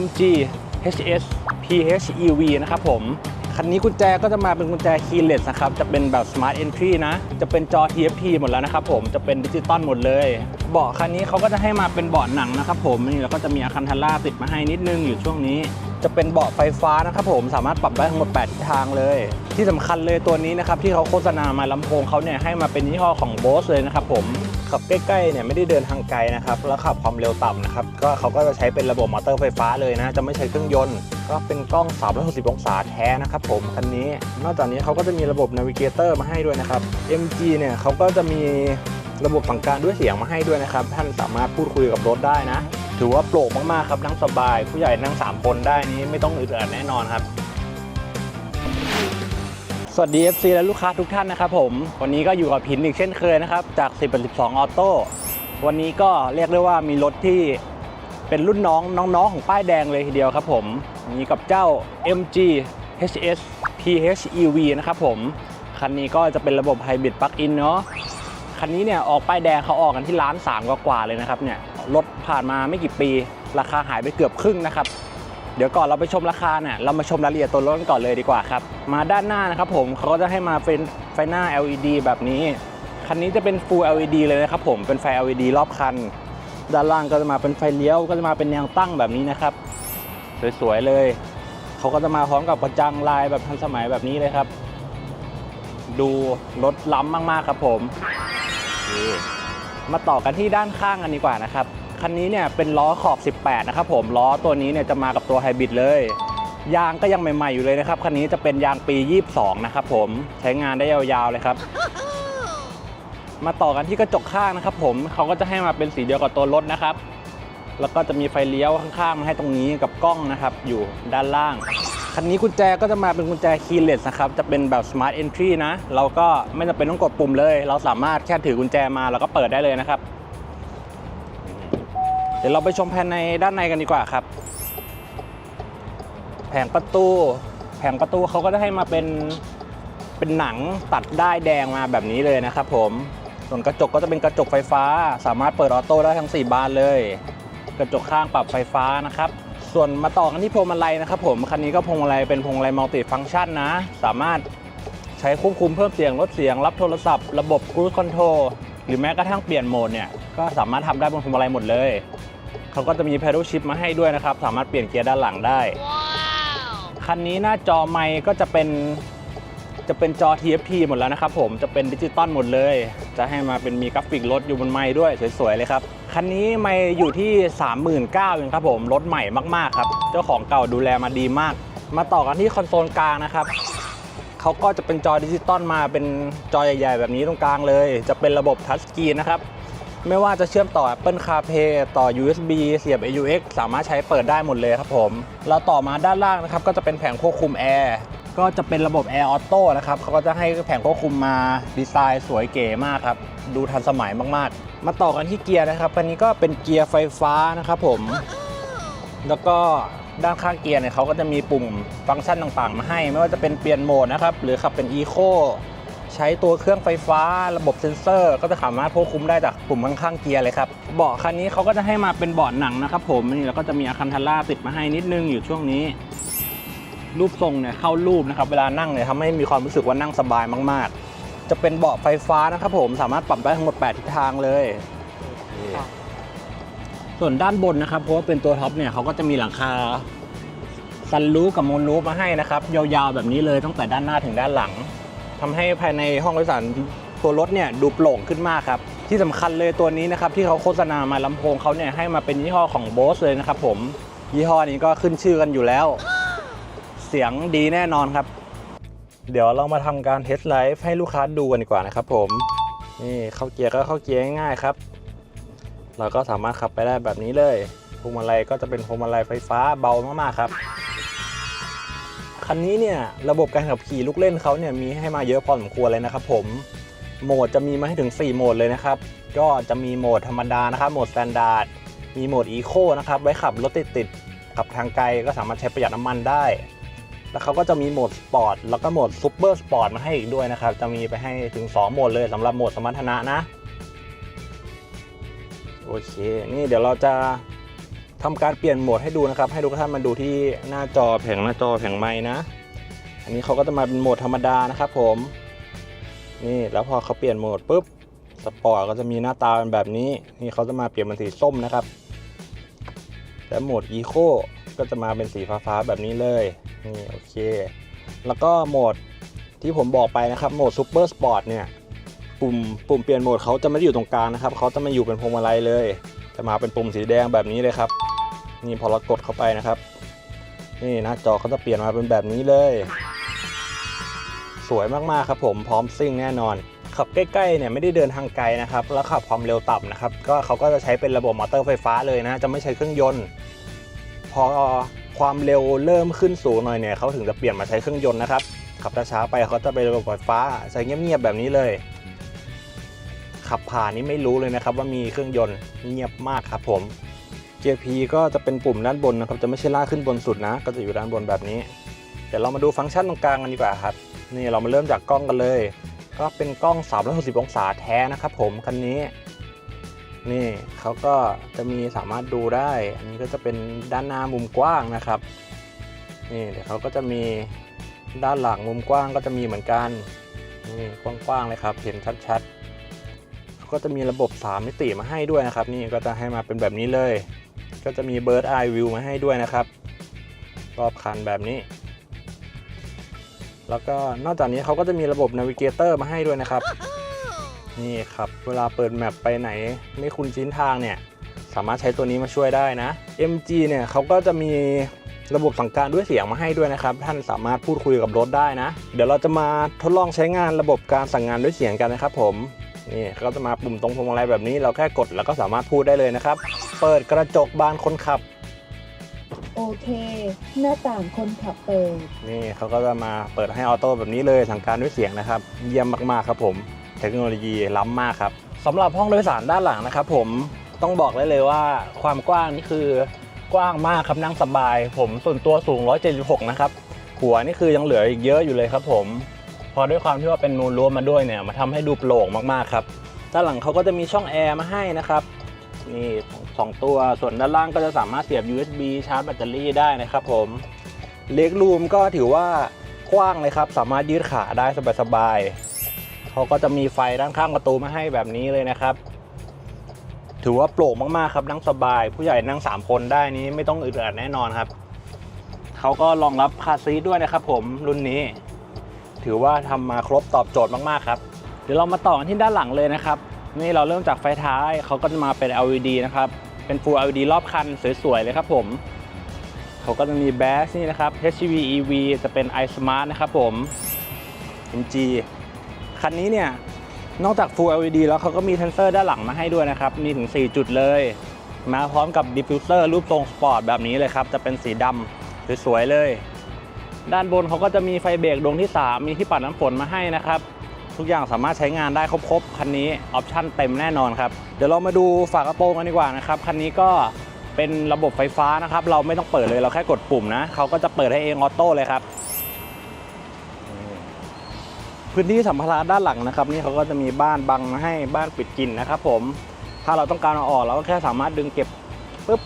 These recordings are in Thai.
MG HS PHEV นะครับผม คันนี้กุญแจก็จะมาเป็นกุญแจ keyless นะครับ จะเป็นแบบ smart entry นะ จะเป็นจอ TFT หมดแล้วนะครับผม จะเป็นดิจิตอลหมดเลย เบาะคันนี้เขาก็จะให้มาเป็นเบาะหนังนะครับผม นี่แล้วก็จะมีอาคันทาร่าติดมาให้นิดนึงอยู่ช่วงนี้ จะเป็นเบาะไฟฟ้านะครับผม สามารถปรับได้ทั้งหมด 8ทิศทางเลย ที่สำคัญเลยตัวนี้นะครับที่เขาโฆษณามาลำโพงเขาเนี่ยให้มาเป็นยี่ห้อของ Bose เลยนะครับผม ขับใกล้ๆเนี่ยไม่ได้เดินทางไกลนะครับแล้วขับความเร็วต่ำนะครับก็เขาก็จะใช้เป็นระบบมอเตอร์ไฟฟ้าเลยนะ จะไม่ใช้เครื่องยนต์ก็เป็นกล้อง 360 องศาแท้นะครับผมคันนี้นอกจากนี้เขาก็จะมีระบบนาวิเกเตอร์มาให้ด้วยนะครับ MG เนี่ยเขาก็จะมีระบบสั่งการด้วยเสียงมาให้ด้วยนะครับ ท่านสามารถพูดคุยกับรถได้นะ ถือว่าโปร่งมากๆครับนั่งสบาย ผู้ใหญ่นั่ง 3 คนได้นี้ไม่ต้องอึดอัดแน่นอนครับ สวัสดี FC และลูกค้าทุกท่านนะครับผมวันนี้ก็อยู่กับพินอีกเช่นเคยนะครับ จาก 10เป็น12 ออโต้วันนี้ก็เรียกได้ว่ามีรถที่เป็นรุ่นน้องน้องๆ ของป้ายแดงเลยทีเดียวครับผมมีกับเจ้า MG HS PHEV นะครับผม คันนี้ก็จะเป็นระบบไฮบริดปลั๊กอินเนาะคันนี้เนี่ยออกป้ายแดงเขาออกกันที่ล้านสามกว่าๆเลยนะครับเนี่ยรถผ่านมาไม่กี่ปี ราคาหายไปเกือบครึ่งนะครับ เดี๋ยวก่อนเราไปชมราคาเนี่ยเรามาชมรายละเอียดตัวรถกันก่อนเลยดีกว่าครับ มาด้านหน้านะครับผมเขาก็จะให้มาเป็นไฟหน้า LED แบบนี้ คันนี้จะเป็น Full LED เลยนะครับผมเป็นไฟ LED รอบคัน ด้านล่างก็จะมาเป็นไฟเลี้ยวก็จะมาเป็นแนวตั้งแบบนี้นะครับสวยๆเลยเขาก็จะมาพร้อมกับกระจังลายแบบทันสมัยแบบนี้เลยครับ ดูรถล้ำมากๆครับผมมาต่อกันที่ด้านข้างกันดีกว่านะครับ คันนี้เนี่ยเป็นล้อขอบ 18 นะครับผมล้อตัวนี้เนี่ยจะมากับตัวไฮบริดเลย ยางก็ยังใหม่ๆอยู่เลยนะครับ คันนี้จะเป็นยางปี 22 นะครับผมใช้งานได้ยาวๆเลยครับ มาต่อกันที่กระจกข้างนะครับผมเขาก็จะให้มาเป็นสีเดียวกับตัวรถนะครับ แล้วก็จะมีไฟเลี้ยวข้างๆมาให้ตรงนี้กับกล้องนะครับ อยู่ด้านล่างคันนี้กุญแจก็จะมาเป็นกุญแจ keyless นะครับ จะเป็นแบบ smart entry นะ เราก็ไม่จำเป็นต้องกดปุ่มเลย เราสามารถแค่ถือกุญแจมาแล้วก็เปิดได้เลยนะครับ เดี๋ยวเราไปชมภายในด้านในกันดีกว่าครับ แผงประตู แผงประตูเขาก็จะให้มาเป็นเป็นหนังตัดได้แดงมาแบบนี้เลยนะครับผม ส่วนกระจกก็จะเป็นกระจกไฟฟ้า สามารถเปิดออโต้ได้ทั้ง 4 บานเลย กระจกข้างปรับไฟฟ้านะครับ ส่วนมาต่อกันที่พวงมาลัยนะครับผม คันนี้ก็พวงมาลัยเป็นพวงมาลัยมัลติฟังก์ชันนะ สามารถใช้ควบคุมเพิ่มเสียงลดเสียงรับโทรศัพท์ ระบบ cruise control หรือแม้กระทั่งเปลี่ยนโหมดเนี่ยก็สามารถทำได้บนพวงมาลัยหมดเลยเขาก็จะมี pedal shift มาให้ด้วยนะครับ สามารถเปลี่ยนเกียร์ด้านหลังได้ คันนี้หน้าจอไมค์ก็จะเป็นจะเป็นจอ TFT หมดแล้วนะครับผมจะเป็นดิจิตอลหมดเลย จะให้มาเป็นมีกราฟิกรถอยู่บนไมค์ด้วยสวยๆเลยครับ คันนี้ไมค์อยู่ที่ 39,000เองครับผม รถใหม่มากๆครับ เจ้าของเก่าดูแลมาดีมาก มาต่อกันที่คอนโซลกลางนะครับ เขาก็จะเป็นจอดิจิตอลมาเป็นจอใหญ่ ๆ แบบนี้ตรงกลางเลย จะเป็นระบบทัชสกรีนนะครับ ไม่ว่าจะเชื่อมต่อ Apple CarPlay ต่อ USB เสียบ AUX สามารถใช้เปิดได้หมดเลยครับผม แล้วต่อมาด้านล่างนะครับ ก็จะเป็นแผงควบคุมแอร์ก็จะเป็นระบบ Air Auto นะครับเขาก็จะให้แผงควบคุมมาดีไซน์สวยเก๋มากครับ ดูทันสมัยมากๆ มาต่อกันที่เกียร์นะครับอันนี้ก็เป็นเกียร์ไฟฟ้านะครับผม แล้วก็ ด้านข้างเกียร์เนี่ยเขาก็จะมีปุ่มฟังก์ชันต่างๆ มาให้ ไม่ว่าจะเป็นเปลี่ยนโหมดนะครับ หรือขับเป็น Eco ใช้ตัวเครื่องไฟฟ้าระบบเซ็นเซอร์ ก็จะสามารถควบคุมได้จากปุ่มข้างๆเกียร์เลยครับเบาะคันนี้เขาก็จะให้มาเป็นเบาะหนังนะครับผมนี่แล้วก็จะมีอาคันทาร่าติดมาให้นิดนึงอยู่ช่วงนี้ รูปทรงเนี่ยเข้ารูปนะครับเวลานั่งเนี่ยทำให้มีความรู้สึกว่านั่งสบายมาก ๆ จะเป็นเบาะไฟฟ้านะครับผมสามารถปรับได้ทั้งหมด 8 ทิศทางเลย ส่วนด้านบนนะครับเพราะว่าเป็นตัวท็อปเนี่ยเขาก็จะมีหลังคาซันรูฟกับมูนรูฟมาให้นะครับ ยาวๆแบบนี้เลยตั้งแต่ด้านหน้าถึงด้านหลังทำให้ภายในห้องโดยสารตัวรถเนี่ยดูโปร่งขึ้นมากครับ ที่สำคัญเลยตัวนี้นะครับที่เขาโฆษณามาลำโพงเขาเนี่ยให้มาเป็นยี่ห้อของ Bose เลยนะครับผมยี่ห้อนี้ก็ขึ้นชื่อกันอยู่แล้ว เสียงดีแน่นอนครับ เดี๋ยวเรามาทำการเทสไลฟ์ให้ลูกค้าดูกันดีกว่านะครับผมนี่เข้าเกียร์ก็เข้าเกียร์ง่ายๆครับ เราก็สามารถขับไปได้แบบนี้เลยพวงมาลัยก็จะเป็นพวงมาลัยไฟฟ้าเบามากๆครับคันนี้เนี่ยระบบการขับขี่ลูกเล่นเขาเนี่ยมีให้มาเยอะพอสมควรเลยนะครับผมโหมดจะมีมาให้ถึง 4 โหมดเลยนะครับ ก็จะมีโหมดธรรมดานะครับ โหมดสแตนดาร์ด มีโหมดอีโคนะครับ ไว้ขับรถติดๆขับทางไกลก็สามารถใช้ประหยัดน้ำมันได้ แล้วเขาก็จะมีโหมดสปอร์ต แล้วก็โหมดซูเปอร์สปอร์ตมาให้อีกด้วยนะครับ จะมีไปให้ถึง 2 โหมดเลยสำหรับโหมดสมรรถนะนะ โอเค นี่เดี๋ยวเราจะทำการเปลี่ยนโหมดให้ดูนะครับ ให้ทุกท่านมาดูที่หน้าจอแผงหน้าจอแผงไม้นะ อันนี้เขาก็จะมาเป็นโหมดธรรมดานะครับผม นี่แล้วพอเขาเปลี่ยนโหมดปุ๊บสปอร์ตก็จะมีหน้าตาเป็นแบบนี้ นี่เขาจะมาเปลี่ยนเป็นสีส้มนะครับ และโหมดอีโคก็จะมาเป็นสีฟ้าๆแบบนี้เลย นี่โอเค แล้วก็โหมดที่ผมบอกไปนะครับ โหมดซูเปอร์สปอร์ตเนี่ย ปุ่มปุ่มเปลี่ยนโหมดเขาจะไม่ได้อยู่ตรงกลางนะครับเขาจะมาอยู่เป็นพวงมาลัยเลย จะมาเป็นปุ่มสีแดงแบบนี้เลยครับ นี่พอเรากดเข้าไปนะครับ นี่หน้าจอเขาจะเปลี่ยนมาเป็นแบบนี้เลย สวยมากๆครับผมพร้อมซิ่งแน่นอน ขับใกล้ๆเนี่ยไม่ได้เดินทางไกลนะครับ แล้วขับความเร็วต่ำนะครับ ก็เขาก็จะใช้เป็นระบบมอเตอร์ไฟฟ้าเลยนะ จะไม่ใช้เครื่องยนต์ พอความเร็วเริ่มขึ้นสูงหน่อยเนี่ยเขาถึงจะเปลี่ยนมาใช้เครื่องยนต์นะครับขับช้าๆไปเขาจะเป็นระบบไฟฟ้าใช้เงียบๆแบบนี้เลย ขับผ่านนี่ไม่รู้เลยนะครับ ว่ามีเครื่องยนต์เงียบมากครับผม JP ก็จะเป็นปุ่มด้านบนนะครับ จะไม่ใช่ลากขึ้นบนสุดนะ ก็จะอยู่ด้านบนแบบนี้ เดี๋ยวเรามาดูฟังก์ชันตรงกลางกันดีกว่าครับ นี่เรามาเริ่มจากกล้องกันเลย ก็เป็นกล้อง 360 องศาแท้นะครับผมคันนี้ นี่เขาก็จะมีสามารถดูได้ อันนี้ก็จะเป็นด้านหน้ามุมกว้างนะครับ นี่เดี๋ยวเขาก็จะมีด้านหลังมุมกว้างก็จะมีเหมือนกัน นี่กว้างๆเลยครับ เห็นชัดๆ ก็จะมีระบบ 3 มิติมาให้ด้วยนะครับ นี่ก็จะให้มาเป็นแบบนี้เลย ก็จะมี Bird Eye View มาให้ด้วยนะครับ รอบคันแบบนี้ แล้วก็นอกจากนี้เขาก็จะมีระบบ Navigator มาให้ด้วยนะครับ นี่ครับ เวลาเปิดแมปไปไหนไม่คุ้นชิ้นทางเนี่ย สามารถใช้ตัวนี้มาช่วยได้นะ MG เนี่ยเขาก็จะมีระบบสั่งการด้วยเสียงมาให้ด้วยนะครับ ท่านสามารถพูดคุยกับรถได้นะ เดี๋ยวเราจะมาทดลองใช้งานระบบการสั่งงานด้วยเสียงกันนะครับผม นี่เขาจะมาปุ่มตรงพวงมาลัยแบบนี้เราแค่กดแล้วก็สามารถพูดได้เลยนะครับ เปิดกระจกบานคนขับ โอเค หน้าต่างคนขับเปิด นี่เขาก็จะมาเปิดให้ออโต้แบบนี้เลยสั่งการด้วยเสียงนะครับ เยี่ยมมากๆครับผม เทคโนโลยีล้ำมากครับสำหรับห้องโดยสารด้านหลังนะครับผมต้องบอกได้เลยว่าความกว้างนี่คือกว้างมากครับนั่งสบาย ผมส่วนตัวสูง 176 นะครับ หัวนี่คือยังเหลืออีกเยอะอยู่เลยครับผม พอด้วยความที่ว่าเป็นนูนรั้วมาด้วยเนี่ยมาทำให้ดูโปร่งมากๆครับด้านหลังเขาก็จะมีช่องแอร์มาให้นะครับนี่สองตัวส่วนด้านล่างก็จะสามารถเสียบ USB ชาร์จแบตเตอรี่ได้นะครับผมเล็กรูมก็ถือว่ากว้างเลยครับ สามารถยืดขาได้สบายๆเขาก็จะมีไฟด้านข้างประตูมาให้แบบนี้เลยนะครับ ถือว่าโปร่งมากๆครับนั่งสบาย ผู้ใหญ่นั่ง 3 คนได้นี้ไม่ต้องอึดอัดแน่นอนครับเขาก็รองรับคาซีด้วยนะครับผมรุ่นนี้ ถือว่าทำมาครบตอบโจทย์มากๆครับ เดี๋ยวเรามาต่อกันที่ด้านหลังเลยนะครับ นี่เราเริ่มจากไฟท้ายเขาก็จะมาเป็น LED นะครับ เป็น Full LED รอบคันสวยๆเลยครับผมเขาก็จะมีแบสนี่นะครับ HCV EV จะเป็น iSmart นะครับผม MG คันนี้เนี่ยนอกจาก Full LED แล้วเขาก็มีเซนเซอร์ด้านหลังมาให้ด้วยนะครับ มีถึง 4 จุดเลย มาพร้อมกับดิฟฟิวเซอร์รูปทรงสปอร์ตแบบนี้เลยครับ จะเป็นสีดำสวยๆเลย ด้านบนเขาก็จะมีไฟเบรกดวงที่ 3 มีที่ปัดน้ำฝนมาให้นะครับ ทุกอย่างสามารถใช้งานได้ครบๆคันนี้ออปชั่นเต็มแน่นอนครับ เดี๋ยวเรามาดูฝากระโปรงกันดีกว่านะครับคันนี้ก็เป็นระบบไฟฟ้านะครับ เราไม่ต้องเปิดเลยเราแค่กดปุ่มนะเขาก็จะเปิดให้เองออโต้เลยครับ พื้นที่สัมภาระด้านหลังนะครับ นี่เขาก็จะมีบ้านบังมาให้บ้านปิดกลิ่นนะครับ ผมถ้าเราต้องการเอาออกเราก็แค่สามารถดึงเก็บปุ๊บ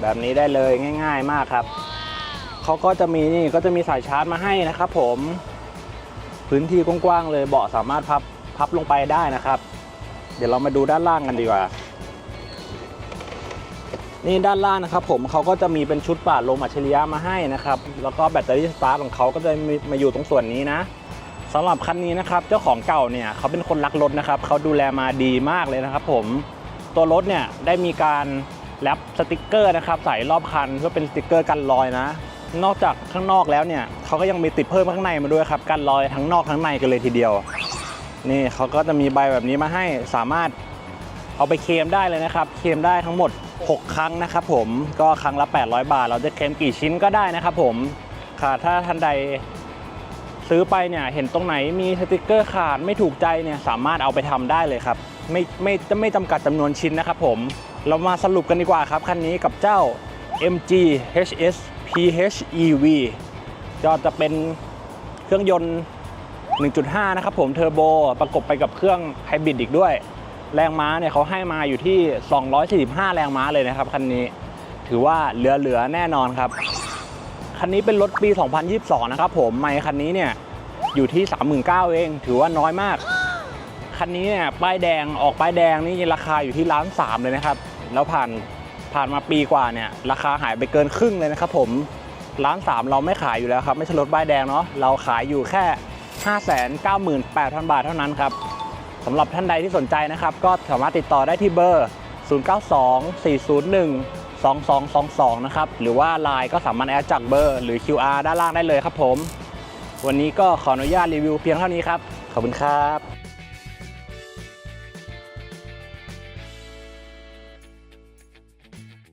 แบบนี้ได้เลยง่าย ๆ มากครับ เขาก็จะมีนี่ก็จะมีสายชาร์จมาให้นะครับผม พื้นที่กว้างๆเลยเบาะสามารถพับพับลงไปได้นะครับ เดี๋ยวเรามาดูด้านล่างกันดีกว่า นี่ด้านล่างนะครับ ผมเขาก็จะมีเป็นชุดปาดลมอัจฉริยะมาให้นะครับ แล้วก็แบตเตอรี่สตาร์ทของเขาก็จะมมาอยู่ตรงส่วนนี้นะสำหรับคันนี้นะครับเจ้าของเก่าเนี่ยเขาเป็นคนรักรถนะครับเขาดูแลมาดีมากเลยนะครับ ผมตัวรถเนี่ยได้มีการแรปสติกเกอร์นะครับใส่รอบคันเพื่อเป็นสติกเกอร์กันรอยนะ นอกจากข้างนอกแล้วเนี่ยเขาก็ยังมีติดเพิ่มข้างในมาด้วยครับกันรอยทั้งนอกทั้งในกันเลยทีเดียว นี่เขาก็จะมีใบแบบนี้มาให้สามารถเอาไปเคลมได้เลยนะครับ เคลมได้ทั้งหมด 6 ครั้งนะครับผมก็ครั้งละ 800 บาท เราจะเคลมกี่ชิ้นก็ได้นะครับผมค่ะถ้าท่านใดซื้อไปเนี่ยเห็นตรงไหนมีสติกเกอร์ขาดไม่ถูกใจเนี่ยสามารถเอาไปทำได้เลยครับ ไม่ไม่จะไม่จำกัดจำนวนชิ้นนะครับผม เรามาสรุปกันดีกว่าครับ คันนี้กับเจ้า MG HS PHEV ก็จะเป็นเครื่องยนต์ 1.5 นะครับผมเทอร์โบประกบไปกับเครื่องไฮบริดอีกด้วย แรงม้าเนี่ยเขาให้มาอยู่ที่ 245 แรงม้าเลยนะครับ คันนี้ถือว่าเหลือๆแน่นอนครับ คันนี้เป็นรถปี 2022 นะครับผมไมค์คันนี้เนี่ยอยู่ที่ 39,000เองถือว่าน้อยมาก คันนี้เนี่ยป้ายแดงออกป้ายแดงนี่ราคาอยู่ที่ล้านสามเลยนะครับ แล้วผ่าน ผ่านมาปีกว่าเนี่ยราคาหายไปเกินครึ่งเลยนะครับผมล้านสามเราไม่ขายอยู่แล้วครับ ไม่ใช่รถป้ายแดงเนาะเราขายอยู่แค่ 598,000 บาทเท่านั้นครับสำหรับท่านใดที่สนใจนะครับ ก็สามารถติดต่อได้ที่เบอร์ 092401 2222 นะครับ หรือว่า Line ก็สามารถแอดจากเบอร์หรือ QR ด้านล่างได้เลยครับผม วันนี้ก็ขออนุญาตรีวิวเพียงเท่านี้ครับ ขอบคุณครับ